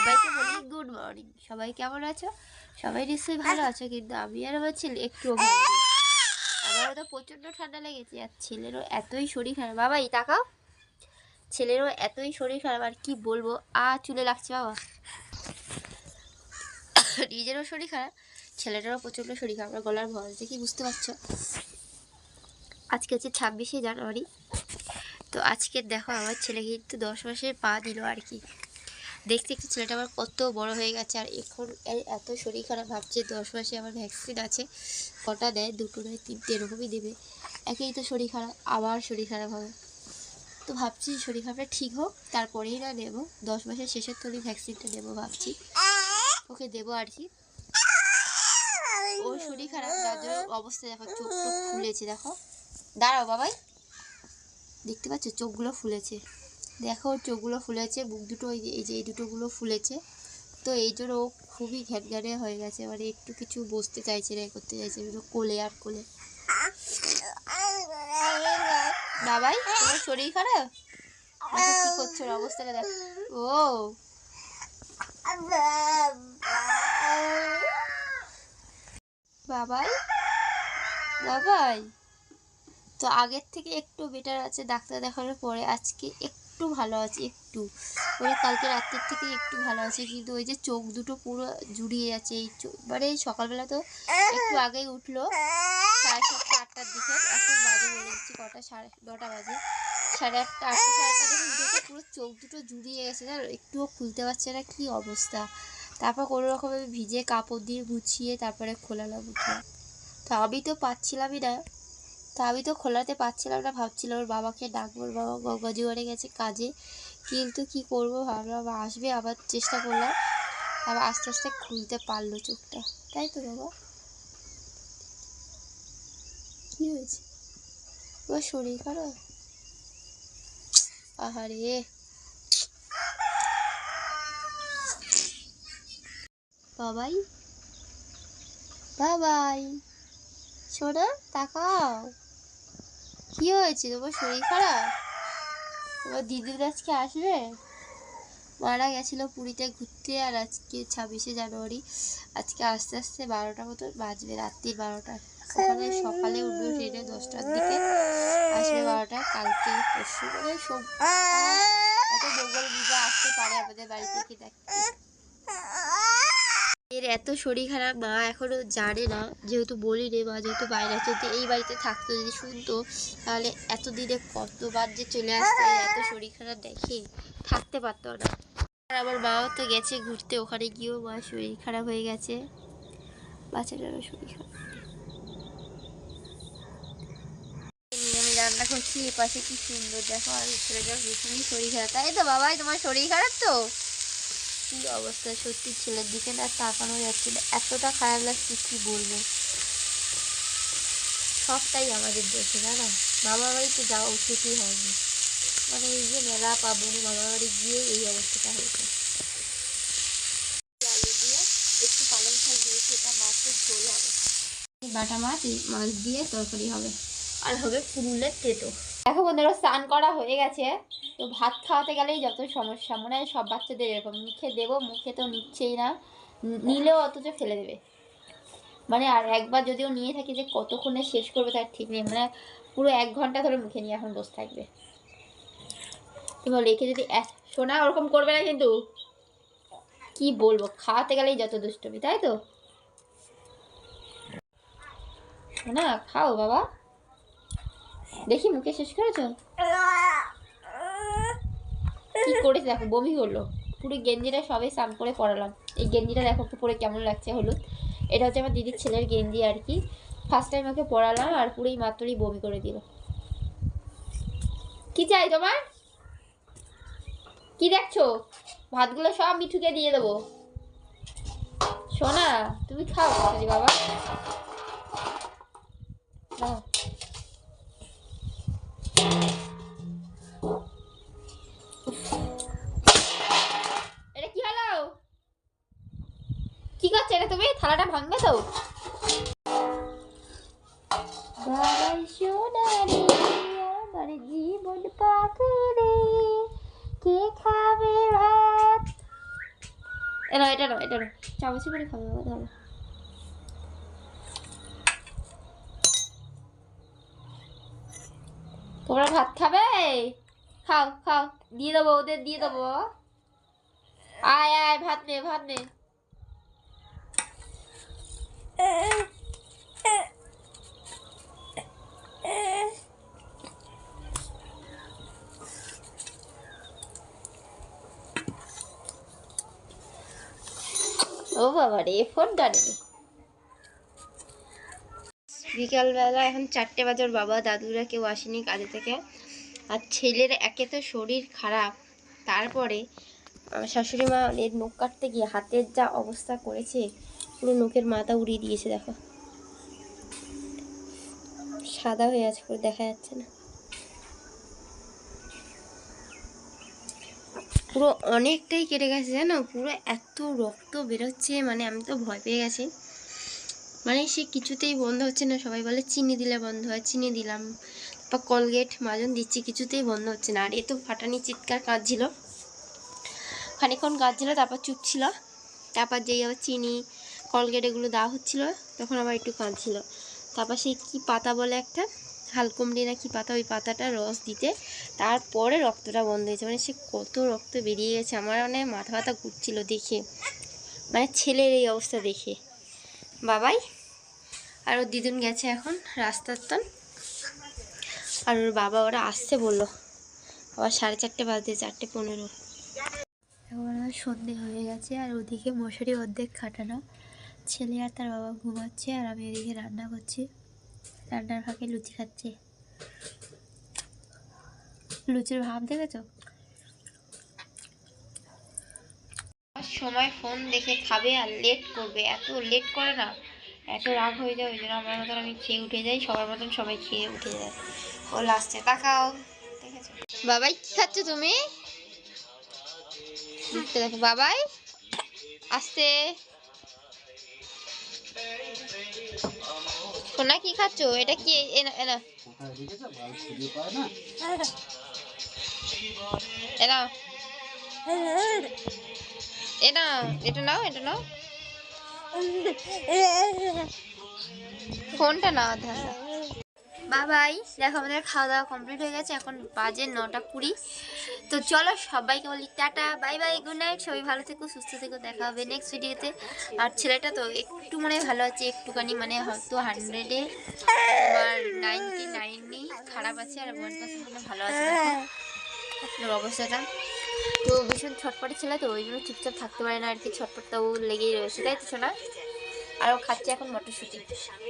সবাইকে বলি good morning সবাই কেমন আছো? সবাই নিশ্চয়ই ভালো আছো, কিন্তু আমি আর আমার ছেলে একটু আমারও তো প্রচণ্ড ঠান্ডা লেগেছে, আর ছেলেরও এতই শরীর খারাপ। বাবা, এই তাকাও। ছেলেরও এতই শরীর খারাপ, আর কি বলব? আ, চুলে লাগছে, বাবা। নিজেরও শরীর খারাপ, ছেলেটারও প্রচণ্ড শরীর খারাপ। আমার গলার ভয় দেখি বুঝতে পারছ? আজকে হচ্ছে ছাব্বিশে জানুয়ারি। তো আজকে দেখো, আমার ছেলে কিন্তু দশ মাসের পা দিল আর কি। দেখতে দেখতে ছেলেটা আমার কত বড় হয়ে গেছে, আর এখন এত শরীর খারাপ ভাবছে, দশ মাসে আমার ভ্যাকসিন আছে, কটা দেয়, দুটো নয়, তিনটে, এরকমই দেবে। একেই তো শরীর খারাপ, আবার শরীর খারাপ হবে। তো ভাবছি শরীর খারাপটা ঠিক হোক, তারপরেই না নেব। দশ মাসের শেষের তো ভ্যাকসিনটা নেব ভাবছি। ওকে দেবো আর কি। ওর শরীর খারাপ জন্য অবস্থা দেখো চোখ ফুলেছে, দেখো। দাঁড়াও বাবাই। দেখতে পাচ্ছ? চোখগুলো ফুলেছে। দেখো ওর চোখগুলো ফুলেছে, বুক দুটো এই যে এই যে এই দুটোগুলো ফুলেছে। তো এই জন্য ও খুবই ঘ্যাটঘ্যাটে হয়ে গেছে মানে একটু কিছু বসতে চাইছে না করতে চাইছে কোলে আর কোলে। বাবাই তোমার শরীর খারাপ? করছ? অবস্থাটা দেখ। ও। বাবাই বাবাই। তো আগের থেকে একটু বেটার আছে, ডাক্তার দেখানোর পরে আজকে একটু ভালো আছি, একটু। ওই কালকে রাত্রের থেকে একটু ভালো আছে, কিন্তু ওই যে চোখ দুটো পুরো জুড়িয়ে যাচ্ছে এই চোখ মানে সকালবেলা তো একটু আগেই উঠল। সাড়ে সাতটা, আটটার দিকে, এখন বাজে বলে দিচ্ছি কটা, সাড়ে নটা বাজে। সাড়ে আটটা আটটা, সাড়ে আটটা দিকে পুরো চোখ দুটো জুড়িয়ে গেছে, জানো, একটুও খুলতে পারছে না, কী অবস্থা। তারপর কোনো রকমে ভিজে কাপড় দিয়ে গুছিয়ে, তারপরে খোলালাম উঠে তো আমি তো পাচ্ছিলামই না। তা আমি তো খোলাতে পারছিলাম না, ভাবছিলাম ওর বাবাকে ডাকবো, ওর বাবা গঙ্গাজুয়ারে গেছে কাজে। কিন্তু কি করব, ভাবলাম আসবে, আবার চেষ্টা করলাম। আবার আস্তে আস্তে খুলতে পারল চোখটা। তাই তো বাবা? কি হয়েছে? ওর শরীর খারাপ? আহারে। বাবাই? বাবাই। শোনা তাকাও। কি হয়েছে? তোমার শরীর খারাপ? তোমার দিদির আজকে আসবে? মারা গেছিল পুরীতে ঘুরতে আর আজকে ছাব্বিশে জানুয়ারি। আজকে আস্তে আস্তে বারোটা মতো বাজবে, রাত্রির বারোটা। ওখানে সকালে উঠবে ট্রেনে দশটার দিকে। আসবে বারোটা, কালকে পরশু মানে সব মঙ্গল পূজা আসতে পারে আমাদের বাড়ি থেকে দেখতে? এর এত শরীর খারাপ, মা এখনও জানে না। যেহেতু বলি রে মা যেহেতু বাইরে আছে, যদি এই বাড়িতে থাকতো, যদি শুনতো, তাহলে এতদিনে কতবার যে চলে আসতো, এত শরীর খারাপ দেখে থাকতে পারতো না। আর আমার মাও তো গেছে ঘুরতে, ওখানে গিয়েও মা শরীর খারাপ হয়ে গেছে। বাচ্চাটারও শরীর খারাপ। রান্না করছি এ পাশে কি সুন্দর দেখো, আর ভীষণই শরীর খারাপ। তাই তো বাবাই, তোমার শরীর খারাপ তো? কি অবস্থা? সত্যি ছেলের দিকে না তাকানো যাচ্ছে না। এতটা খারাপ লাগছে, কি বলব? সবটাই আমাদের দেশে, জানো? মামা বাড়িতে যাওয়া উচিতই হয়নি। মানে এই যে মেলা পাবনি মামা বাড়ি গিয়ে এই অবস্থাটা হয়েছে। বাটা মাছ মাছ দিয়ে তরকারি হবে। আর হবে ফুলের তেতো দেখো বন্ধুরা, স্নান করা হয়ে গেছে। তো ভাত খাওয়াতে গেলেই যত সমস্যা, মনে হয় সব বাচ্চাদের এরকম। মুখে দেবো, মুখে তো নিচ্ছেই না নিলেও অথচ ফেলে দেবে। মানে আর একবার যদিও নিয়ে থাকি যে কতক্ষণে শেষ করবে তার ঠিক নেই মানে পুরো এক ঘণ্টা ধরে মুখে নিয়ে এখন বসে থাকবে। এবার রেখে যদি শোনা ওরকম করবে না কিন্তু? কি বলব, খাওয়াতে গেলেই যত দুষ্টমি, তাই তো? শোনা খাও বাবা। দেখি মুখে শেষ করেছ? কি করেছে দেখো, বমি হলো। পুরো গেঞ্জিটা সবে স্নান করে পরালাম। এই গেঞ্জিটা দেখো একটু পরে কেমন লাগছে হলুদ। এটা হচ্ছে আমার দিদির ছেলের গেঞ্জি আর কি। ফার্স্ট টাইম ওকে পরালাম আর পুরোই মাত্রই বমি করে দিল। কি চাই তোমার? কি দেখছ? ভাতগুলো সব মিঠুকে দিয়ে দেবো। সোনা, তুমি খাও বাবা। করছ এটা তুমি থালাটা ভাঙবে তো। বাবাই সোনারে আমার জীবন পাখি রে কে খাবে ভাত? এটা এটা না এটা না চামচে করে খাবে তোমরা ভাত খাবে? খাও খাও দিয়ে দেবো ওদের দিয়ে দেবো। আয় আয় ভাত নে ভাত নে। ও বাবা রে ফোন টানে বিকালবেলা এখন চারটে বাজে, ওর বাবা, দাদুরা কেউ আসেনি কাজে থেকে। আর ছেলের একে তো শরীর খারাপ। তারপরে শাশুড়ি মা এর নখ কাটতে গিয়ে হাতের যা অবস্থা করেছে পুরো নখের মাথা উড়িয়ে দিয়েছে, দেখো। সাদা হয়ে আছে, পুরো দেখা যাচ্ছে না। পুরো অনেকটাই কেটে গেছে, জানো? পুরো এত রক্ত বেরোচ্ছে মানে আমি তো ভয় পেয়ে গেছি। মানে সে কিছুতেই বন্ধ হচ্ছে না, সবাই বলে চিনি দিলে বন্ধ হয়, চিনি দিলাম। বা কলগেট মাজন দিচ্ছি, কিছুতেই বন্ধ হচ্ছে না। আর এ তো ফাটানি চিৎকার কাঁদছিল। খানিক্ষণ কাঁদছিল, তারপর চুপ ছিল তারপর যেই আবার চিনি কলগেট এগুলো দেওয়া হচ্ছিল, তখন আবার একটু কাঁদছিল। তারপর সেই কী পাতা বলে একটা, হালকুমড়ি না কি পাতা, ওই পাতাটা রস দিতে, তারপরে রক্তটা বন্ধ হয়েছে। মানে সে কত রক্ত বেরিয়ে গেছে, আমার মানে মাথা ব্যথা ঘুরছিল দেখে। মানে ছেলের এই অবস্থা দেখে। বাবাই, আর ওর দিদুন গেছে এখন রাস্তার তন আর ওর বাবা ওরা আসছে বলল, আবার সাড়ে চারটে বাজতে, চারটে পনেরো। এখন আমার সন্ধে হয়ে গেছে, আর ওদিকে মশারি অর্ধেক খাটানো। ছেলে আর তার বাবা ঘুমাচ্ছে আর আমি এদিকে রান্না করছি। রান্নার ফাঁকে লুচি খাচ্ছে। লুচির ভাব দেখেছ? সময় ফোন দেখে খাবে আর লেট করবে। এত লেট করে না। এত রাগ হয়ে যায়, ওই জন্য আমার মতন আমি খেয়ে উঠে যাই, সবার মতন সবাই খেয়ে উঠে যায়। ও লাস্টে তাকাও, দেখেছ? বাবাই, কি খাচ্ছ তুমি? দেখো, বাবাই, আস্তে। সোনা কি খাচ্ছ? এটা কি? এনা এরা এনা এটা এটা নাও এটা নাও। ফোনটা নাও ধারা বাবাই, দেখো আমাদের খাওয়া দাওয়া কমপ্লিট হয়ে গেছে, এখন বাজে নটা কুড়ি। তো চলো সবাইকে বলি ta-ta, bye bye good night সবাই ভালো থেকো, সুস্থ থেকো, দেখা হবে নেক্সট ভিডিওতে আর ছেলেটা তো একটু মানে ভালো আছে, একটুখানি মানে হয়তো হান্ড্রেডে আমার নাইনটি নাইনই খারাপ আছে, আর ওয়ান পার্সেন্ট মানে ভালো আছে অবস্থাটা। তো ভীষণ ছটপটে ছেলে, তো ওই জন্য চুপচাপ থাকতে পারে না, আর কি ছটপটটাও লেগেই রয়েছে, তাই তো শোনা আর ও খাচ্ছে এখন মটরশুঁটি।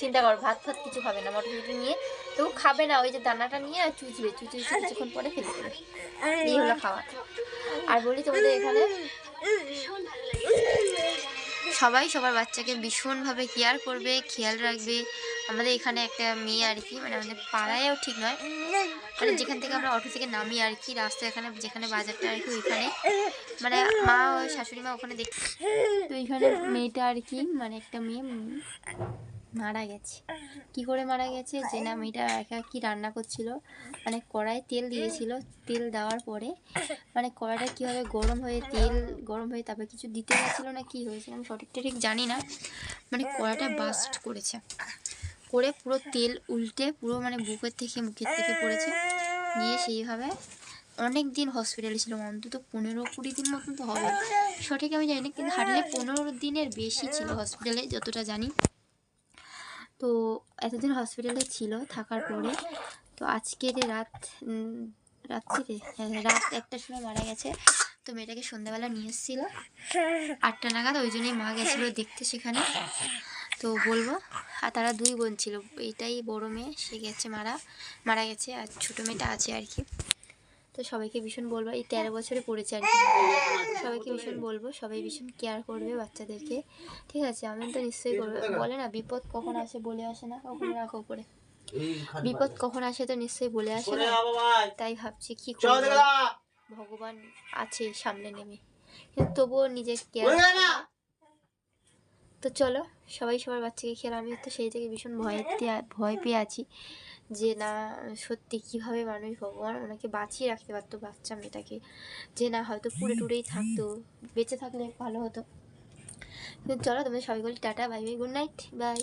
চিন্তা কর, ভাত ফাত কিছু খাবে না, মটরশুঁটি নিয়ে তো খাবে না, ওই যে দানাটা নিয়ে আর চুচবে চুচে চুচে কিছুক্ষণ পরে ফেলে দেবে। এই হলো খাওয়া। আর বলি তোমাদের এখানে, সবাই, সবার বাচ্চাকে ভীষণভাবে কেয়ার করবে, খেয়াল রাখবে। আমাদের এখানে একটা মেয়ে আর কি মানে আমাদের পাড়ায়ও ঠিক নয়। মানে যেখান থেকে আমরা অটো থেকে নামি আর কি রাস্তা এখানে, যেখানে বাজারটা আর কি ওইখানে। মানে মা শাশুড়ি মা ওখানে দেখ তো ওইখানে মেয়েটা আর কি মানে একটা মেয়ে মারা গেছে। কি করে মারা গেছে যে না মেয়েটা একা কি রান্না করছিল? মানে কড়াই তেল দিয়েছিল। তেল দেওয়ার পরে মানে কড়াইটা কীভাবে গরম হয়ে তেল গরম হয়ে তারপরে কিছু দিতে গেছিল না, কি হয়েছিল আমি সঠিকটা ঠিক জানি না। মানে কড়াইটা বাস্ট করেছে। করে পুরো তেল উল্টে পুরো মানে বুকের থেকে মুখের থেকে পড়েছে। নিয়ে সেইভাবে অনেক দিন হসপিটালে ছিল অন্তত পনেরো কুড়ি দিন মতন তো হবে। সঠিক আমি জানি না কিন্তু হারলে পনেরো দিনের বেশি ছিল হসপিটালে যতটা জানি। তো এতদিন হসপিটালে ছিল থাকার পরে। তো আজকের রাত উম, রাত্রিরে হ্যাঁ, রাত একটার সময় মারা গেছে। তো মেয়েটাকে সন্ধ্যাবেলা নিয়ে এসেছিল। আটটা নাগাদ ওই জন্যই মা গেছিল দেখতে সেখানে। তো বলব আর তারা দুই বোন ছিল। এইটাই বড় মেয়ে সে গেছে মারা মারা গেছে আর ছোটো মেয়েটা আছে আর কি। তো সবাইকে ভীষণ বলব এই তেরো বছরে পড়েছে আর কি। সবাইকে ভীষণ বলব সবাই ভীষণ কেয়ার করবে বাচ্চাদেরকে। ঠিক আছে আমি তো নিশ্চয়ই করবে। বলে না বিপদ কখন আসে বলে আসে না ওখানে রাখো উপরে বিপদ কখন আসে তো নিশ্চয়ই বলে আসে না। তাই ভাবছি কি করব। ভগবান আছে সামনে নেমে কিন্তু তবুও নিজের কেয়ার তো চলো, সবাই সবার বাচ্চাকে খেয়াল আমি তো সেই থেকে ভীষণ ভয় ভয় পেয়ে আছি যে না, সত্যি কীভাবে মানুষ ভগবান ওনাকে বাঁচিয়ে রাখতে পারতো বাচ্চা মেয়েটাকে। যে না হয়তো পুরে টুরেই থাকতো, বেঁচে থাকলে ভালো হতো। চলো, তোমাদের সবাই বলি ta-ta, bye bye, good night, bye.